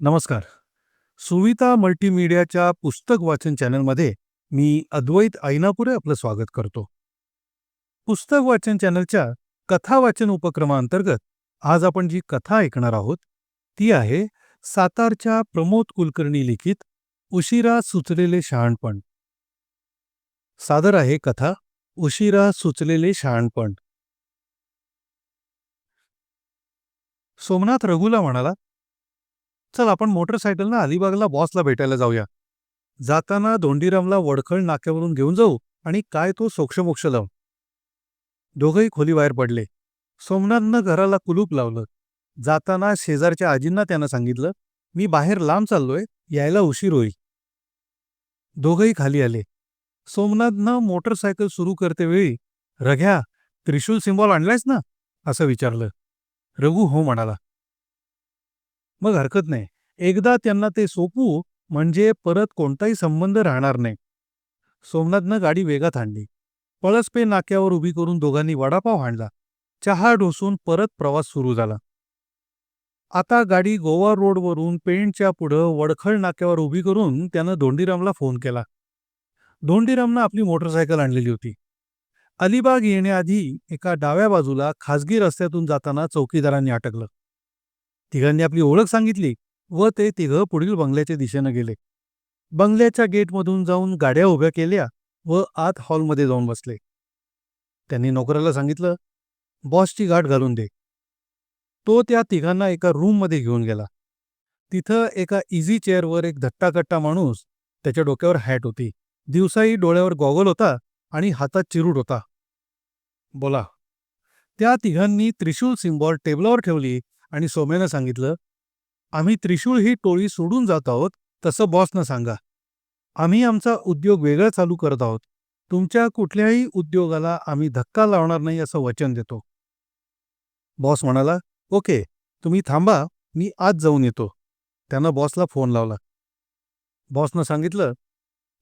नमस्कार. सुविता मल्टीमीडियाच्या पुस्तक वाचन चॅनलमध्ये मी अद्वैत ऐनापुरे आपलं स्वागत करतो. पुस्तक वाचन चॅनलच्या कथा वाचन उपक्रमाअंतर्गत आज आपण जी कथा ऐकणार आहोत ती आहे सातारच्या प्रमोद कुलकर्णी लिखित उशिरा सुचलेले शहाणपण. सादर आहे कथा उशिरा सुचलेले शहाणपण. सोमनाथ रघुला म्हणाला चल आपण मोटरसायकलनं अलिबागला बॉसला भेटायला जाऊया. जाताना धोंडीरामला वडखळ नाक्यावरून घेऊन जाऊ आणि काय तो सोक्षमोक्ष लावून दोघंही खोलीबाहेर पडले. सोमनाथनं घराला कुलूप लावलं. जाताना शेजारच्या आजींना त्यानं सांगितलं, मी बाहेर लांब चाललोय, यायला उशीर होईल. दोघंही खाली आले. सोमनाथनं मोटरसायकल सुरू करतेवेळी, रघ्या, त्रिशूल सिम्बॉल आणलायस ना? असं विचारलं. रघु हो म्हणाला. मग हरकत नाही. एकदा त्यांना ते सोपवू म्हणजे परत कोणताही संबंध राहणार नाही. सोमनाथनं गाडी वेगात आणली. पळसपे नाक्यावर उभी करून दोघांनी वडापाव हाणला. चहा ढोसून परत प्रवास सुरू झाला. आता गाडी गोवा रोडवरून पेंटच्या पुढं वडखळ नाक्यावर उभी करून त्यानं धोंडीरामला फोन केला. धोंडीरामनं आपली मोटरसायकल आणलेली होती. अलिबाग येण्याआधी एका डाव्या बाजूला खासगी रस्त्यातून जाताना चौकीदारांनी अटकलं. तिघांनी आपली ओळख सांगितली व ते तिघं पुढील बंगल्याच्या दिशेनं गेले. बंगल्याच्या गेटमधून जाऊन गाड्या उभ्या केल्या व आत हॉलमध्ये जाऊन बसले. त्यांनी नोकराला सांगितलं, बॉसची गाठ घालून दे. तो त्या तिघांना एका रूममध्ये घेऊन गेला. तिथं एका इझी चेअरवर एक धट्टाकट्टा माणूस, त्याच्या डोक्यावर हॅट होती. दिवसाही डोळ्यावर गॉगल होता आणि हातात चिरूट होता. बोला. त्या तिघांनी त्रिशूल सिम्बॉल टेबलावर ठेवली आणि सोम्यानं सांगितलं, आम्ही त्रिशूळ ही टोळी सोडून जात आहोत तसं बॉसनं सांगा. आम्ही आमचा उद्योग वेगळा चालू करत आहोत. तुमच्या कुठल्याही उद्योगाला आम्ही धक्का लावणार नाही असं वचन देतो. बॉस म्हणाला, ओके, तुम्ही थांबा, मी आज जाऊन येतो. त्यानं बॉसला फोन लावला. बॉसनं सांगितलं,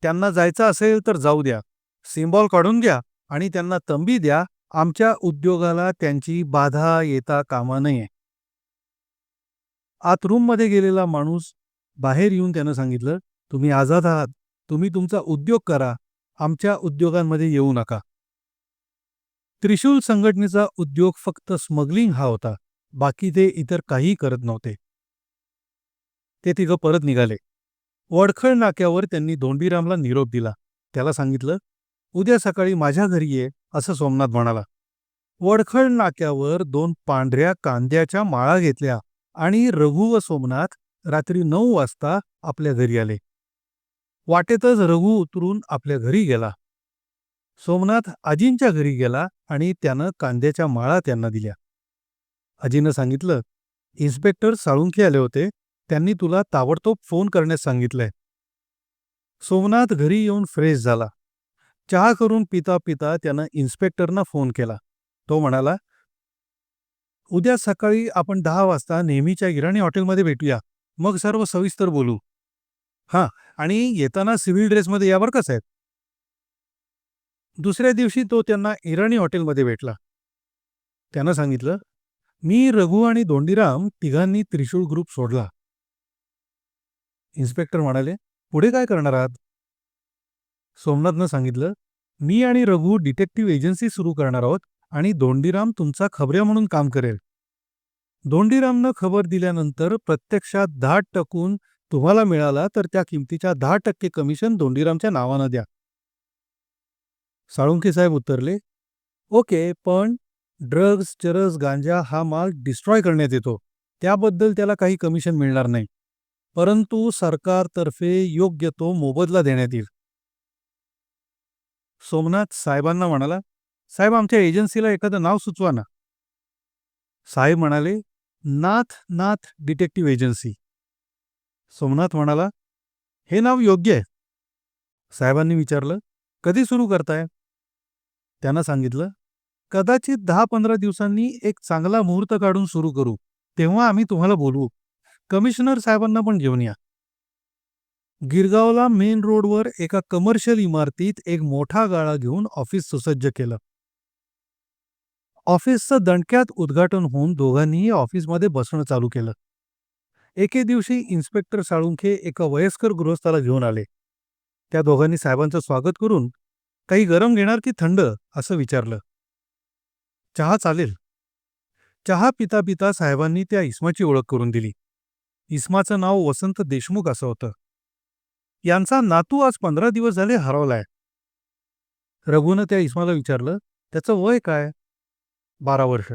त्यांना जायचं असेल तर जाऊ द्या. सिम्बॉल काढून घ्या आणि त्यांना तंबी द्या, आमच्या उद्योगाला त्यांची बाधा येता कामा नये. आत रूममध्ये गेलेला माणूस बाहेर येऊन त्यानं सांगितलं, तुम्ही आझाद आहात. तुम्ही तुमचा उद्योग करा. आमच्या उद्योगांमध्ये येऊ नका. त्रिशूल संघटनेचा उद्योग फक्त स्मगलिंग हा होता. बाकी ते इतर काहीही करत नव्हते. ते तिघं परत निघाले. वडखळ नाक्यावर त्यांनी धोंडीरामला निरोप दिला. त्याला सांगितलं, उद्या सकाळी माझ्या घरी ये, असं सोमनाथ म्हणाला. वडखळ नाक्यावर दोन पांढऱ्या कांद्याच्या माळा घेतल्या आणि रघु व सोमनाथ रात्री नऊ वाजता आपल्या घरी आले. वाटेतच रघु उतरून आपल्या घरी गेला. सोमनाथ आजींच्या घरी गेला आणि त्यानं कांद्याच्या माळा त्यांना दिल्या. आजीनं सांगितलं, इन्स्पेक्टर साळुंखे आले होते. त्यांनी तुला ताबडतोब फोन करण्यास सांगितलंय. सोमनाथ घरी येऊन फ्रेश झाला. चहा करून पिता पिता त्यानं इन्स्पेक्टरना फोन केला. तो म्हणाला, उद्या सकाळी आपण दहा वाजता नेहमीच्या इराणी हॉटेलमध्ये भेटूया. मग सर्व सविस्तर बोलू. हां, आणि येताना सिव्हिल ड्रेसमध्ये यावर कसं का दुसऱ्या दिवशी तो त्यांना इराणी हॉटेलमध्ये भेटला. त्यानं सांगितलं, मी रघु आणि दोंडीराम तिघांनी त्रिशूळ ग्रुप सोडला. इन्स्पेक्टर म्हणाले, पुढे काय करणार आहात? सोमनाथनं सांगितलं, मी आणि रघु डिटेक्टिव्ह एजन्सी सुरू करणार आहोत आणि धोंडीराम तुमचा खबऱ्या म्हणून काम करेल. धोंडीरामनं खबर दिल्यानंतर प्रत्यक्षात दहा टक्कून तुम्हाला मिळाला तर त्या किमतीच्या दहा टक्के कमिशन धोंडीरामच्या नावानं द्या. साळुंखे साहेब उत्तरले, ओके, पण ड्रग्ज, चरस, गांजा हा माल डिस्ट्रॉय करण्यात येतो. त्याबद्दल त्याला काही कमिशन मिळणार नाही. परंतु सरकारतर्फे योग्य तो मोबदला देण्यात येईल. सोमनाथ साहेबांना म्हणाला, साहेब आमच्या एजन्सीला एखादं नाव सुचवा ना. साहेब म्हणाले, नाथ नाथ डिटेक्टिव्ह एजन्सी. सोमनाथ म्हणाला, हे नाव योग्य आहे. साहेबांनी विचारलं, कधी सुरू करताय? त्यांना सांगितलं, कदाचित दहा पंधरा दिवसांनी एक चांगला मुहूर्त काढून सुरू करू. तेव्हा आम्ही तुम्हाला बोलवू. कमिशनर साहेबांना पण घेऊन या. गिरगावला मेन रोडवर एका कमर्शियल इमारतीत एक मोठा गाळा घेऊन ऑफिस सुसज्ज केलं. ऑफिसचं दणक्यात उद्घाटन होऊन दोघांनीही ऑफिसमध्ये बसणं चालू केलं. एके दिवशी इन्स्पेक्टर साळुंखे एका वयस्कर गृहस्थाला घेऊन आले. त्या दोघांनी साहेबांचं स्वागत करून काही गरम घेणार की थंड? असं विचारलं. चहा चालेल. चहा पिता पिता साहेबांनी त्या इस्माची ओळख करून दिली. इस्माचं नाव वसंत देशमुख असं होतं. यांचा नातू आज पंधरा दिवस झाले हरवलाय. रघुनं त्या इस्माला विचारलं त्याचं वय काय? बारा वर्ष.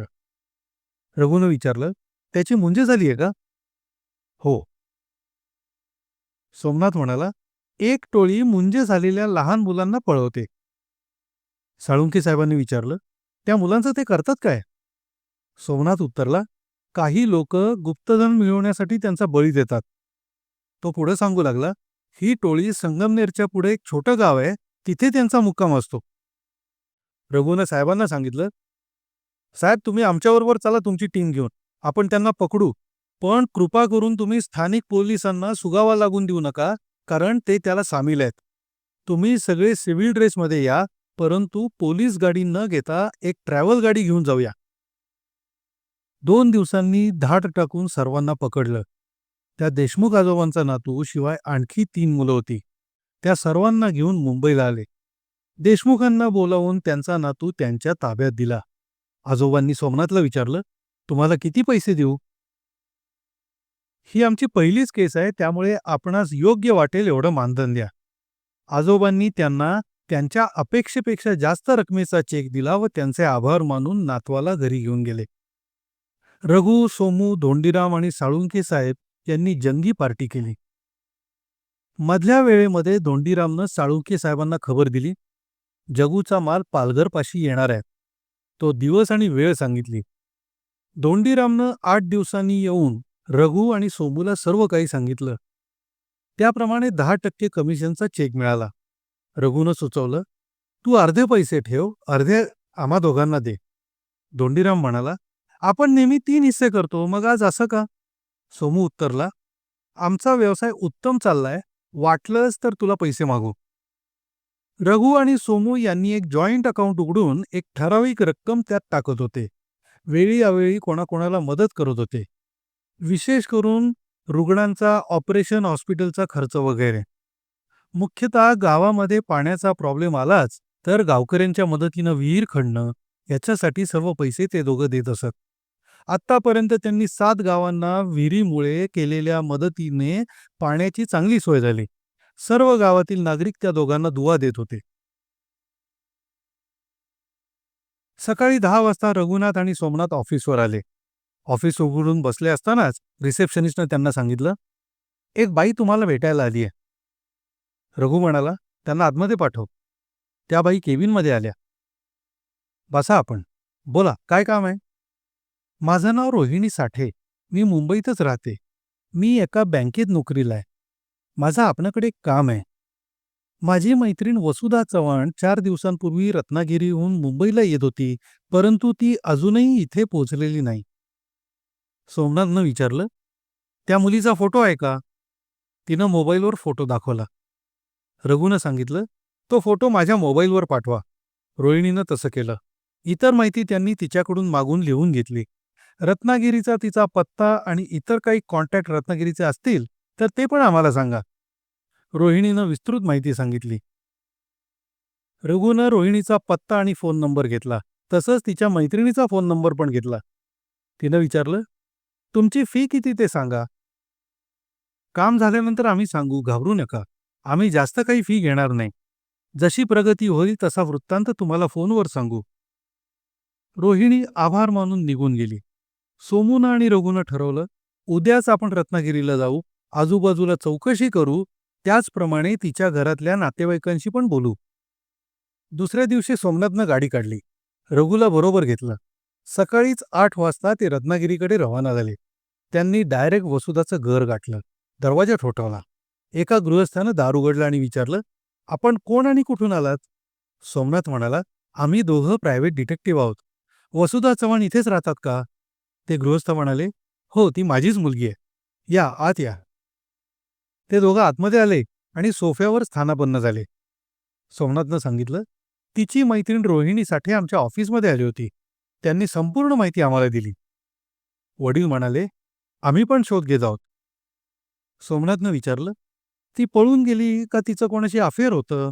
रघुनं विचारलं त्याची मुंजे झाली आहे का? हो. सोमनाथ म्हणाला एक टोळी मुंजे झालेल्या लहान मुलांना पळवते. साळुंके साहेबांनी विचारलं त्या मुलांचं ते करतात काय? सोमनाथ उत्तरला काही लोक गुप्तधन मिळवण्यासाठी त्यांचा बळी देतात. तो पुढे सांगू लागला ही टोळी संगमनेरच्या पुढे एक छोटं गाव आहे तिथे त्यांचा मुक्काम असतो. रघुनं साहेबांना सांगितलं साहेब तुम्ही आमच्याबरोबर चला तुमची टीम घेऊन. आपण त्यांना पकडू. पण कृपा करून तुम्ही स्थानिक पोलिसांना सुगावा लागून देऊ नका कारण ते त्याला सामील आहेत. तुम्ही सगळे सिव्हिल ड्रेसमध्ये या परंतु पोलीस गाडी न घेता एक ट्रॅव्हल गाडी घेऊन जाऊया. दोन दिवसांनी धाट टाकून सर्वांना पकडलं. त्या देशमुख आजोबांचा नातू शिवाय आणखी तीन मुलं होती. त्या सर्वांना घेऊन मुंबईला आले. देशमुखांना बोलावून त्यांचा नातू त्यांच्या ताब्यात दिला. आजोबांनी सोमनाथला विचारलं तुम्हाला किती पैसे देऊ? ही आमची पहिलीच केस आहे त्यामुळे आपणास योग्य वाटेल एवढं मानधन द्या. आजोबांनी त्यांना त्यांच्या अपेक्षेपेक्षा जास्त रकमेचा चेक दिला व त्यांचे आभार मानून नातवाला घरी घेऊन गेले. रघु सोमू धोंडीराम आणि साळुंके साहेब यांनी जंगी पार्टी केली. मधल्या वेळेमध्ये धोंडीरामनं साळुंके साहेबांना खबर दिली जगूचा माल पालघरपाशी येणार आहे. तो दिवस आणि वेळ सांगितली. दोंडीरामनं आठ दिवसांनी येऊन रघु आणि सोमूला सर्व काही सांगितलं. त्याप्रमाणे दहा टक्के कमिशनचा चेक मिळाला. रघुनं सुचवलं तू अर्धे पैसे ठेव अर्धे आम्हा दोघांना दे. दोंडीराम म्हणाला आपण नेहमी तीन हिस्से करतो मग आज असं का? सोमू उत्तरला आमचा व्यवसाय उत्तम चाललाय वाटलंच तर तुला पैसे मागू. रघु आणि सोमू यांनी एक जॉईंट अकाउंट उघडून एक ठराविक रक्कम त्यात टाकत होते. वेळी अवेळी कोणाकोणाला मदत करत होते. विशेष करून रुग्णांचा ऑपरेशन हॉस्पिटलचा खर्च वगैरे. मुख्यतः गावामध्ये पाण्याचा प्रॉब्लेम आलाच तर गावकऱ्यांच्या मदतीनं विहीर खणणं याच्यासाठी सर्व पैसे ते दोघं देत असत. आत्तापर्यंत त्यांनी सात गावांना विहिरीमुळे केलेल्या मदतीने पाण्याची चांगली सोय झाली. सर्व गावातील नागरिक त्या दोघांना दुवा देत होते. सकाळी दहा वाजता रघुनाथ आणि सोमनाथ ऑफिसवर आले. ऑफिस उघडून बसले असतानाच रिसेप्शनिस्टनं त्यांना सांगितलं एक बाई तुम्हाला भेटायला आली आहे रघु म्हणाला त्यांना आतमध्ये पाठव. त्या बाई केबिनमध्ये आल्या. बसा आपण. बोला काय काम आहे? माझं नाव रोहिणी साठे. मी मुंबईतच राहते. मी एका बँकेत नोकरीला आहे. माझं आपणाकडे एक काम आहे. माझी मैत्रीण वसुधा चव्हाण चार दिवसांपूर्वी रत्नागिरीहून मुंबईला येत होती परंतु ती अजूनही इथे पोचलेली नाही. सोमनाथनं विचारलं त्या मुलीचा फोटो आहे का? तिनं मोबाईलवर फोटो दाखवला. रघुनं सांगितलं तो फोटो माझ्या मोबाईलवर पाठवा. रोहिणीनं तसं केलं. इतर माहिती त्यांनी तिच्याकडून मागून लिहून घेतली. रत्नागिरीचा तिचा पत्ता आणि इतर काही कॉन्टॅक्ट रत्नागिरीचे असतील तर ते पण आम्हाला सांगा. रोहिणीनं विस्तृत माहिती सांगितली. रघुनं रोहिणीचा पत्ता आणि फोन नंबर घेतला. तसंच तिच्या मैत्रिणीचा फोन नंबर पण घेतला. तिनं विचारलं तुमची फी किती ते सांगा? काम झाल्यानंतर आम्ही सांगू घाबरू नका. आम्ही जास्त काही फी घेणार नाही. जशी प्रगती होईल तसा वृत्तांत तुम्हाला फोनवर सांगू. रोहिणी आभार मानून निघून गेली. सोमूनं आणि रघुनं ठरवलं उद्याच आपण रत्नागिरीला जाऊ. आजूबाजूला चौकशी करू त्याचप्रमाणे तिच्या घरातल्या नातेवाईकांशी पण बोलू. दुसऱ्या दिवशी सोमनाथनं गाडी काढली. रघुला बरोबर घेतलं. सकाळीच आठ वाजता ते रत्नागिरीकडे रवाना झाले. त्यांनी डायरेक्ट वसुधाचं घर गाठलं. दरवाजा ठोठावला. एका गृहस्थानं दार उघडलं आणि विचारलं आपण कोण आणि कुठून आलात? सोमनाथ म्हणाला आम्ही दोघं प्रायव्हेट डिटेक्टिव्ह आहोत. वसुधा चव्हाण इथेच राहतात का? ते गृहस्थ म्हणाले हो ती माझीच मुलगी आहे. या आत या. ते दोघं आतमध्ये आले आणि सोफ्यावर स्थानापन्न झाले. सोमनाथनं सांगितलं तिची मैत्रीण रोहिणी साठे आमच्या ऑफिसमध्ये आली होती. त्यांनी संपूर्ण माहिती आम्हाला दिली. वडील म्हणाले आम्ही पण शोध घेत आहोत. सोमनाथनं विचारलं ती पळून गेली का तिचं कोणाशी अफेअर होतं?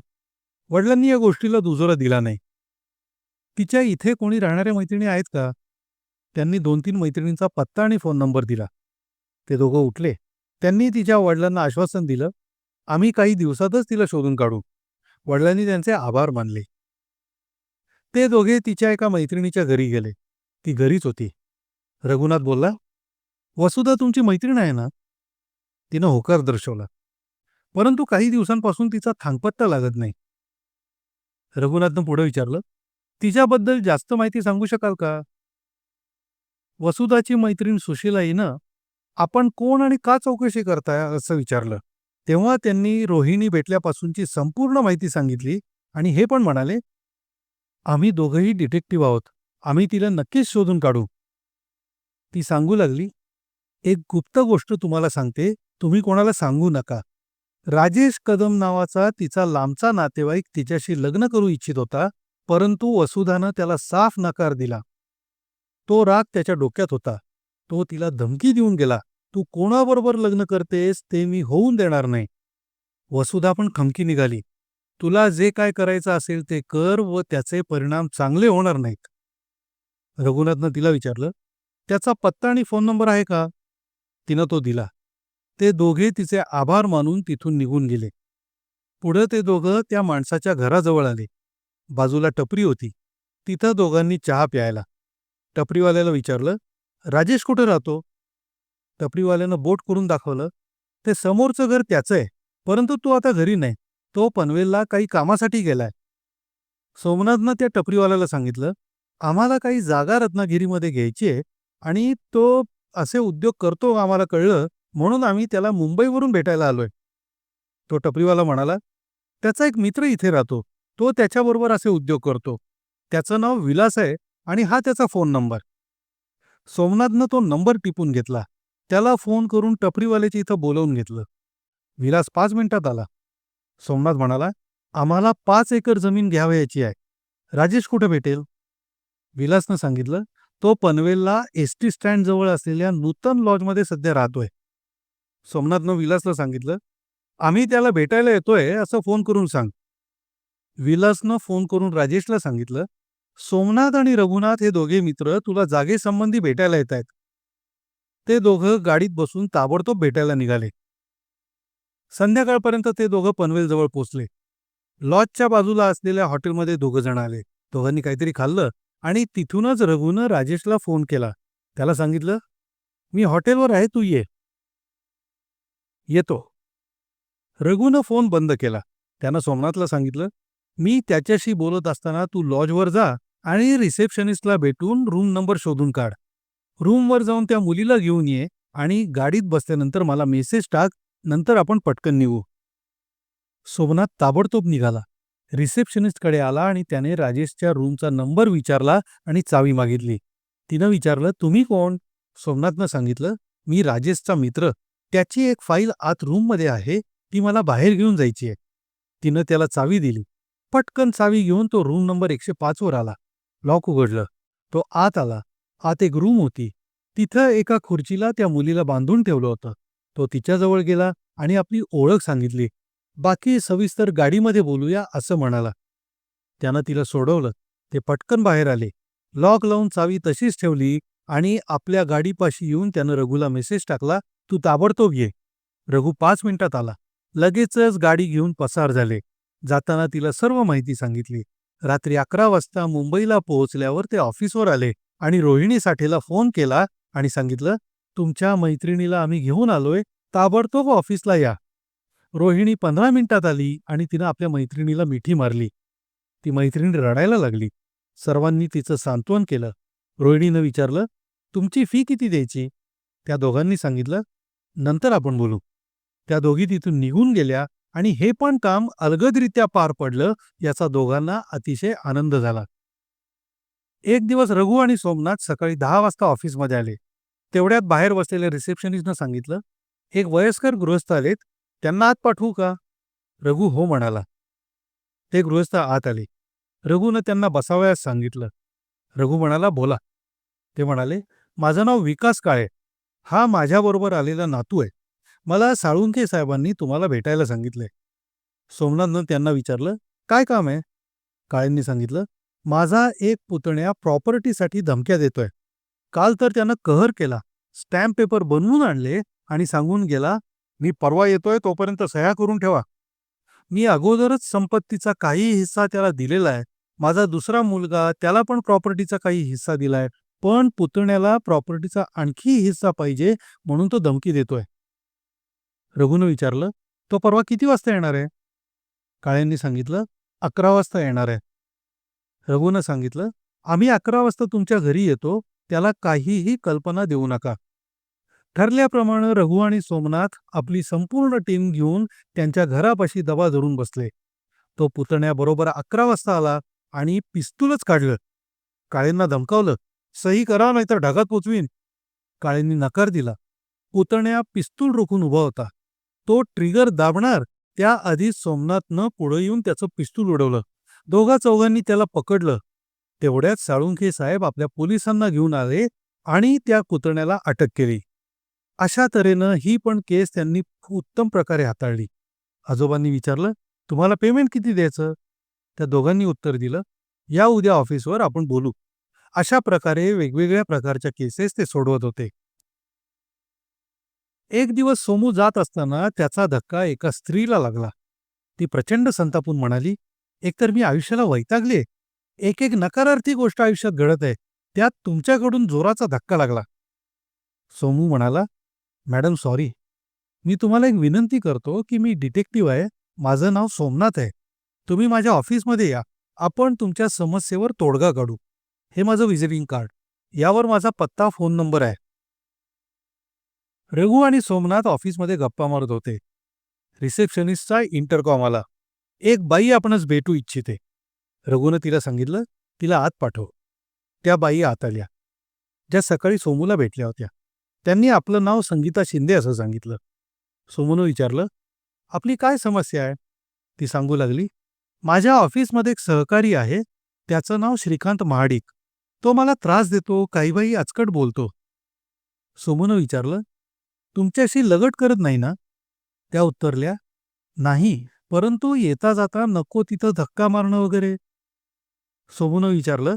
वडिलांनी या गोष्टीला दुजोरा दिला नाही. तिच्या इथे कोणी राहणाऱ्या मैत्रिणी आहेत का? त्यांनी दोन तीन मैत्रिणींचा पत्ता आणि फोन नंबर दिला. ते दोघं उठले. त्यांनी तिच्या वडिलांना आश्वासन दिलं आम्ही काही दिवसातच तिला शोधून काढू. वडिलांनी त्यांचे आभार मानले. ते दोघे तिच्या एका मैत्रिणीच्या घरी गेले. ती घरीच होती. रघुनाथ बोलला वसुधा तुमची मैत्रीण आहे ना? तिनं होकार दर्शवला परंतु काही दिवसांपासून तिचा थांगपत्ता लागत नाही. रघुनाथनं पुढे विचारलं तिच्याबद्दल जास्त माहिती सांगू शकाल का? वसुधाची मैत्रीण सुशीला हिनं आपण कोण आणि का चौकशी करताय असं विचारलं. तेव्हा त्यांनी रोहिणी भेटल्यापासूनची संपूर्ण माहिती सांगितली आणि हे पण म्हणाले आम्ही दोघंही डिटेक्टिव्ह आहोत. आम्ही तिला नक्कीच शोधून काढू. ती सांगू लागली एक गुप्त गोष्ट तुम्हाला सांगते. तुम्ही कोणाला सांगू नका. राजेश कदम नावाचा तिचा लांबचा नातेवाईक तिच्याशी लग्न करू इच्छित होता परंतु वसुधानं त्याला साफ नकार दिला. तो राग त्याच्या डोक्यात होता. तो तिला धमकी देऊन गेला. तू कोणाबरोबर लग्न करतेस ते मी होऊन देणार नाही. वसुधा पण खमकी निघाली. तुला जे काय करायचं असेल ते कर व त्याचे परिणाम चांगले होणार नाहीत. रघुनाथनं तिला विचारलं त्याचा पत्ता आणि फोन नंबर आहे का? तिनं तो दिला. ते दोघे तिचे आभार मानून तिथून निघून गेले. पुढं ते दोघं त्या माणसाच्या घराजवळ आले. बाजूला टपरी होती. तिथं दोघांनी चहा प्यायला. टपरीवाल्याला विचारलं राजेश कुठे राहतो? टपरीवाल्यानं बोट करून दाखवलं ते समोरचं घर त्याचं आहे परंतु तो आता घरी नाही. तो पनवेलला काही कामासाठी गेलाय. सोमनाथनं त्या टपरीवाल्याला सांगितलं आम्हाला काही जागा रत्नागिरीमध्ये घ्यायची आहे आणि तो असे उद्योग करतो आम्हाला कळलं म्हणून आम्ही त्याला मुंबईवरून भेटायला आलोय. तो टपरीवाला म्हणाला त्याचा एक मित्र इथे राहतो. तो त्याच्याबरोबर असे उद्योग करतो. त्याचं नाव विलास आहे आणि हा त्याचा फोन नंबर. सोमनाथनं तो नंबर टिपून घेतला. त्याला फोन करून टपरीवाल्याच्या इथं बोलवून घेतलं. विलास पाच मिनिटात आला. सोमनाथ म्हणाला आम्हाला पाच एकर जमीन घ्यावयाची आहे. राजेश कुठे भेटेल? विलासनं सांगितलं तो पनवेलला एस टी स्टँड जवळ असलेल्या नूतन लॉजमध्ये सध्या राहतोय. सोमनाथनं विलासला सांगितलं आम्ही त्याला भेटायला येतोय असं फोन करून सांग. विलासनं फोन करून राजेशला सांगितलं सोमनाथ आणि रघुनाथ हे दोघे मित्र तुला जागेसंबंधी भेटायला येत आहेत ते दोघं गाडीत बसून ताबडतोब भेटायला निघाले. संध्याकाळपर्यंत ते दोघं पनवेलजवळ पोचले लॉजच्या बाजूला असलेल्या हॉटेलमध्ये दोघं जण आले. दोघांनी काहीतरी खाल्लं आणि तिथूनच रघुनं राजेशला फोन केला. त्याला सांगितलं मी हॉटेलवर आहे तू ये. येतो. रघुनं फोन बंद केला. त्यानं सोमनाथला सांगितलं मी त्याच्याशी बोलत असताना तू लॉजवर जा आणि रिसेप्शनिस्टला भेटून रूम नंबर शोधून काढ. रूमवर जाऊन त्या मुलीला घेऊन ये आणि गाडीत बसल्यानंतर मला मेसेज टाक नंतर आपण पटकन निघू. सोमनाथ ताबडतोब निघाला. रिसेप्शनिस्टकडे आला आणि त्याने राजेशच्या रूमचा नंबर विचारला आणि चावी मागितली. तिनं विचारलं तुम्ही कोण? सोमनाथनं सांगितलं मी राजेशचा मित्र. त्याची एक फाईल आत रूममध्ये आहे. ती मला बाहेर घेऊन जायची आहे. तिनं त्याला चावी दिली. पटकन चावी घेऊन तो रूम नंबर एकशे पाचवर आला. लॉक उघडलं. तो आत आला. आत एक रूम होती. तिथं एका खुर्चीला त्या मुलीला बांधून ठेवलं होतं. तो तिच्याजवळ गेला आणि आपली ओळख सांगितली. बाकी सविस्तर गाडीमध्ये बोलूया असं म्हणाला. त्यानं तिला सोडवलं. ते पटकन बाहेर आले. लॉक लावून चावी तशीच ठेवली आणि आपल्या गाडीपाशी येऊन त्यानं रघुला मेसेज टाकला तू ताबडतोब ये. रघु पाच मिनिटात आला. लगेचच गाडी घेऊन पसार झाले. जाताना तिला सर्व माहिती सांगितली. रात्री अकरा वाजता मुंबईला पोहोचल्यावर ते ऑफिसवर आले. आणि रोहिणी साठेला फोन केला आणि सांगितलं तुमच्या मैत्रिणीला आम्ही घेऊन आलोय ताबडतोब ऑफिसला या. रोहिणी पंधरा मिनिटात आली आणि तिनं आपल्या मैत्रिणीला मिठी मारली. ती मैत्रिणी रडायला लागली. सर्वांनी तिचं सांत्वन केलं. रोहिणीनं विचारलं तुमची फी किती द्यायची? त्या दोघांनी सांगितलं नंतर आपण बोलू. त्या दोघी तिथून निघून गेल्या आणि हे पण काम अलगदरित्या पार पडलं याचा दोघांना अतिशय आनंद झाला. एक दिवस रघु आणि सोमनाथ सकाळी दहा वाजता ऑफिसमध्ये आले. तेवढ्यात बाहेर बसलेल्या रिसेप्शनिस्टनं सांगितलं एक वयस्कर गृहस्थ आलेत त्यांना आत पाठवू का? रघु हो म्हणाला. ते गृहस्थ आत आले. रघुनं त्यांना बसावयास सांगितलं. रघु म्हणाला बोला. ते म्हणाले माझं नाव विकास काळे. हा माझ्याबरोबर आलेला नातू आहे. मला साळुंके साहेबांनी तुम्हाला भेटायला सांगितले सोमनाथनं त्यांना विचारलं काय काम आहे? काळेंनी सांगितलं माझा एक पुतण्या प्रॉपर्टीसाठी धमक्या देतोय. काल तर त्यानं कहर केला. स्टॅम्प पेपर बनवून आणले आणि सांगून गेला मी परवा येतोय तोपर्यंत सह्या करून ठेवा. मी अगोदरच संपत्तीचा काही हिस्सा त्याला दिलेला आहे. माझा दुसरा मुलगा त्याला पण प्रॉपर्टीचा काही हिस्सा दिलाय पण पुतण्याला प्रॉपर्टीचा आणखी हिस्सा पाहिजे म्हणून तो धमकी देतोय. रघुनं विचारलं तो परवा किती वाजता येणार आहे? काळ्यांनी सांगितलं अकरा वाजता येणार आहे. रघुनं सांगितलं आम्ही अकरा वाजता तुमच्या घरी येतो त्याला काहीही कल्पना देऊ नका. ठरल्याप्रमाणे रघु आणि सोमनाथ आपली संपूर्ण टीम घेऊन त्यांच्या घरापाशी दबा धरून बसले. तो पुतण्याबरोबर अकरा वाजता आला आणि पिस्तूलच काढलं. काळेंना धमकावलं सही करा नाहीतर ढगात पोचवीन. काळेंनी नकार दिला. पुतण्या पिस्तूल रोखून उभा होता. तो ट्रिगर दाबणार त्याआधी सोमनाथनं पुढे येऊन त्याचं पिस्तूल उडवलं. दोघा चौघांनी त्याला पकडलं. तेवढ्यात साळुंखे साहेब आपल्या पोलिसांना घेऊन आले आणि त्या पुतण्याला अटक केली. अशा तऱ्हेनं ही पण केस त्यांनी उत्तम प्रकारे हाताळली. आजोबांनी विचारलं तुम्हाला पेमेंट किती द्यायचं? त्या दोघांनी उत्तर दिलं या उद्या ऑफिसवर आपण बोलू. अशा प्रकारे वेगवेगळ्या प्रकारच्या केसेस ते सोडवत होते. एक दिवस सोमू जात असताना त्याचा धक्का एका स्त्रीला लागला. ती प्रचंड संतापून म्हणाली एकतर मी आयुष्याला वैतागले एक एक नकारार्थी गोष्ट आयुष्यात घडत आहे. त्यात तुमच्याकडून जोराचा धक्का लागला. सोमू म्हणाला मॅडम सॉरी. मी तुम्हाला एक विनंती करतो की मी डिटेक्टिव्ह आहे. माझं नाव सोमनाथ आहे. तुम्ही माझ्या ऑफिसमध्ये या. आपण तुमच्या समस्येवर तोडगा काढू. हे माझं विजिटिंग कार्ड. यावर माझा पत्ता फोन नंबर आहे. रघु आणि सोमनाथ ऑफिसमध्ये गप्पा मारत होते. रिसेप्शनिस्टचा इंटरकॉम आला. एक बाई आपणच भेटू इच्छिते. रघुनं तिला सांगितलं तिला आत पाठव. त्या बाई आत आल्या. ज्या सकाळी सोमूला भेटल्या होत्या त्यांनी आपलं नाव संगीता शिंदे असं सांगितलं. सोमूनं विचारलं आपली काय समस्या आहे? ती सांगू लागली माझ्या ऑफिसमध्ये एक सहकारी आहे त्याचं नाव श्रीकांत महाडिक. तो मला त्रास देतो काही बाई आचकट बोलतो. सोमूनं विचारलं तुमच्याशी लगट करत नाही ना? त्या उत्तरल्या नाही. परंतु येता जाता नको तिथं धक्का मारणं वगैरे? सोमूनं विचारलं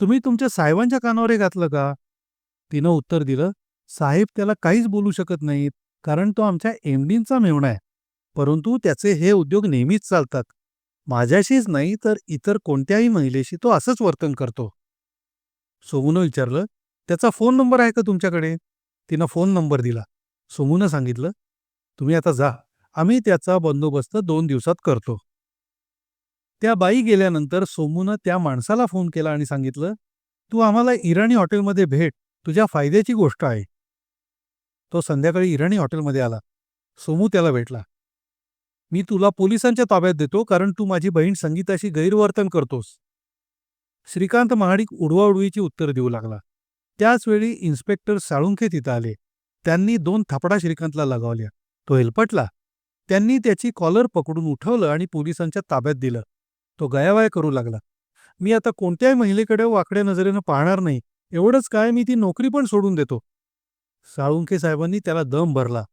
तुम्ही तुमच्या साहेबांच्या कानावर हे घातलं का? तिनं उत्तर दिलं साहेब त्याला काहीच बोलू शकत नाहीत कारण तो आमच्या एमडींचा मेवणा आहे. परंतु त्याचे हे उद्योग नेहमीच चालतात. माझ्याशीच नाही तर इतर कोणत्याही महिलेशी तो असंच वर्तन करतो. सोमूनं विचारलं त्याचा फोन नंबर आहे का तुमच्याकडे? तिनं फोन नंबर दिला. सोमूनं सांगितलं तुम्ही आता जा. आम्ही त्याचा बंदोबस्त दोन दिवसात करतो. त्या बाई गेल्यानंतर सोमूनं त्या माणसाला फोन केला आणि सांगितलं तू आम्हाला इराणी हॉटेलमध्ये भेट तुझ्या फायद्याची गोष्ट आहे. तो संध्याकाळी इराणी हॉटेलमध्ये आला. सोमू त्याला भेटला. मी तुला पोलिसांच्या ताब्यात देतो कारण तू माझी बहीण संगीताशी गैरवर्तन करतोस. श्रीकांत महाडिक उडवाउडवीची उत्तर देऊ लागला. त्याचवेळी इन्स्पेक्टर साळुंखे तिथं आले. त्यांनी दोन थापडा श्रीकांतला लगावल्या. तो हेलपटला. त्यांनी त्याची कॉलर पकडून उठवलं आणि पोलिसांच्या ताब्यात दिलं. तो गयावाय करू लागला. मी आता कोणत्याही महिलेकडे वाकड्या नजरेनं पाहणार नाही. एवढंच काय मी ती नोकरी पण सोडून देतो. साळुंखे साहेबांनी त्याला दम भरला.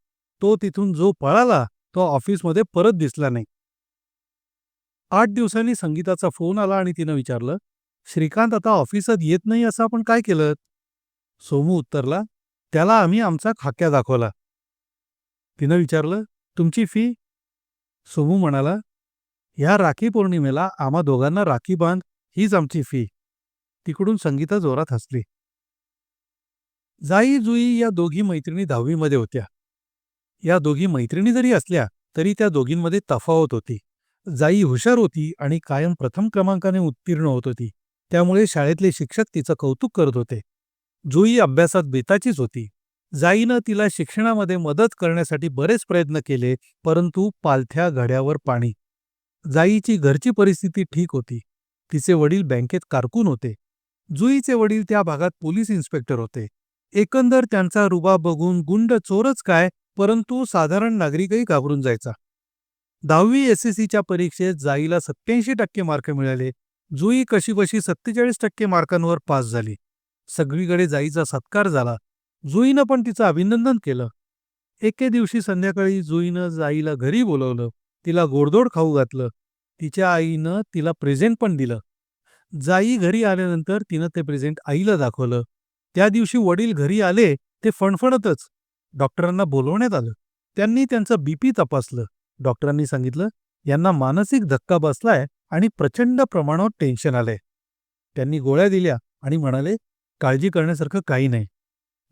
तो तिथून जो पळाला तो ऑफिसमध्ये परत दिसला नाही. आठ दिवसांनी संगीताचा फोन आला आणि तिनं विचारलं श्रीकांत आता ऑफिसात येत नाही असं आपण काय केलं? सोमू उत्तरला त्याला आम्ही आमचा खाक्या दाखवला. तिनं विचारलं तुमची फी? सोमू म्हणाला ह्या राखी पौर्णिमेला आम्हा दोघांना राखी बांध हीच आमची फी. तिकडून संगीता जोरात हसली. जाई जुई या दोघी मैत्रिणी दहावीमध्ये होत्या. या दोघी मैत्रिणी जरी असल्या तरी त्या दोघींमध्ये तफावत होती. जाई हुशार होती आणि कायम प्रथम क्रमांकाने उत्तीर्ण होत होती. त्यामुळे शाळेतले शिक्षक तिचं कौतुक करत होते. जुई अभ्यासात बेताचीच होती. जाईनं तिला शिक्षणामध्ये मदत करण्यासाठी बरेच प्रयत्न केले परंतु पालथ्या घड्यावर पाणी. जाईची घरची परिस्थिती ठीक होती. तिचे वडील बँकेत कारकून होते. जुईचे वडील त्या भागात पोलीस इन्स्पेक्टर होते. एकंदर त्यांचा रुबा बघून गुंड चोरच काय परंतु साधारण नागरिकही घाबरून जायचा. दहावी एस एस सीच्या परीक्षेत जाईला सत्याऐंशी टक्के मार्क मिळाले. जुई कशीबशी सत्तेचाळीस टक्के मार्कांवर पास झाली. सगळीकडे जाईचा सत्कार झाला. जुईनं पण तिचं अभिनंदन केलं. एके दिवशी संध्याकाळी जुईनं जाईला घरी बोलवलं. तिला गोडधोड खाऊ घातलं. तिच्या आईनं तिला प्रेझेंट पण दिलं. जाई घरी आल्यानंतर तिनं ते प्रेझेंट आईला दाखवलं. त्या दिवशी वडील घरी आले ते फणफणतच. डॉक्टरांना बोलवण्यात आलं. त्यांनी त्यांचं बीपी तपासलं. डॉक्टरांनी सांगितलं यांना मानसिक धक्का बसलाय आणि प्रचंड प्रमाणावर टेन्शन आलंय. त्यांनी गोळ्या दिल्या आणि म्हणाले काळजी करण्यासारखं काही नाही.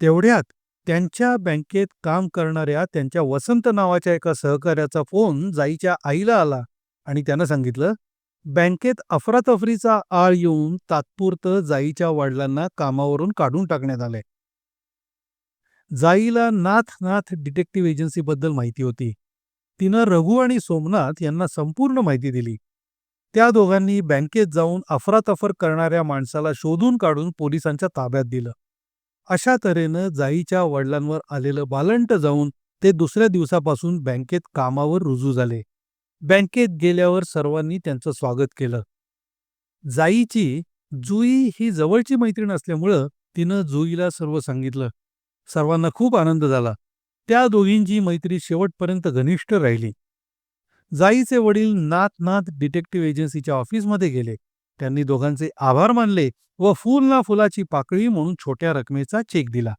तेवढ्यात त्यांच्या बँकेत काम करणाऱ्या त्यांच्या वसंत नावाच्या एका सहकार्याचा फोन जाईच्या आईला आला आणि त्यानं सांगितलं बँकेत अफरातफरीचा आळ येऊन तात्पुरतं जाईच्या वडिलांना कामावरून काढून टाकण्यात आलंय. जाईला नाथ नाथ डिटेक्टिव्ह एजन्सीबद्दल माहिती होती. तिनं रघु आणि सोमनाथ यांना संपूर्ण माहिती दिली. त्या दोघांनी बँकेत जाऊन अफरातफर करणाऱ्या माणसाला शोधून काढून पोलिसांच्या ताब्यात दिलं. अशा तऱ्हेनं जाईच्या वडिलांवर आलेलं बालंट जाऊन ते दुसऱ्या दिवसापासून बँकेत कामावर रुजू झाले. बँकेत गेल्यावर सर्वांनी त्यांचं स्वागत केलं. जाईची जुई ही जवळची मैत्रीण असल्यामुळं तिनं जुईला सर्व सांगितलं. सर्वांना खूप आनंद झाला. त्या दोघींची मैत्री शेवटपर्यंत घनिष्ठ राहिली. जाईचे वडील नाथ नाथ डिटेक्टिव्ह एजन्सीच्या ऑफिसमध्ये गेले. त्यांनी दोघांचे आभार मानले व फूल ना फुलाची पाकळी म्हणून छोट्या रकमेचा चेक दिला.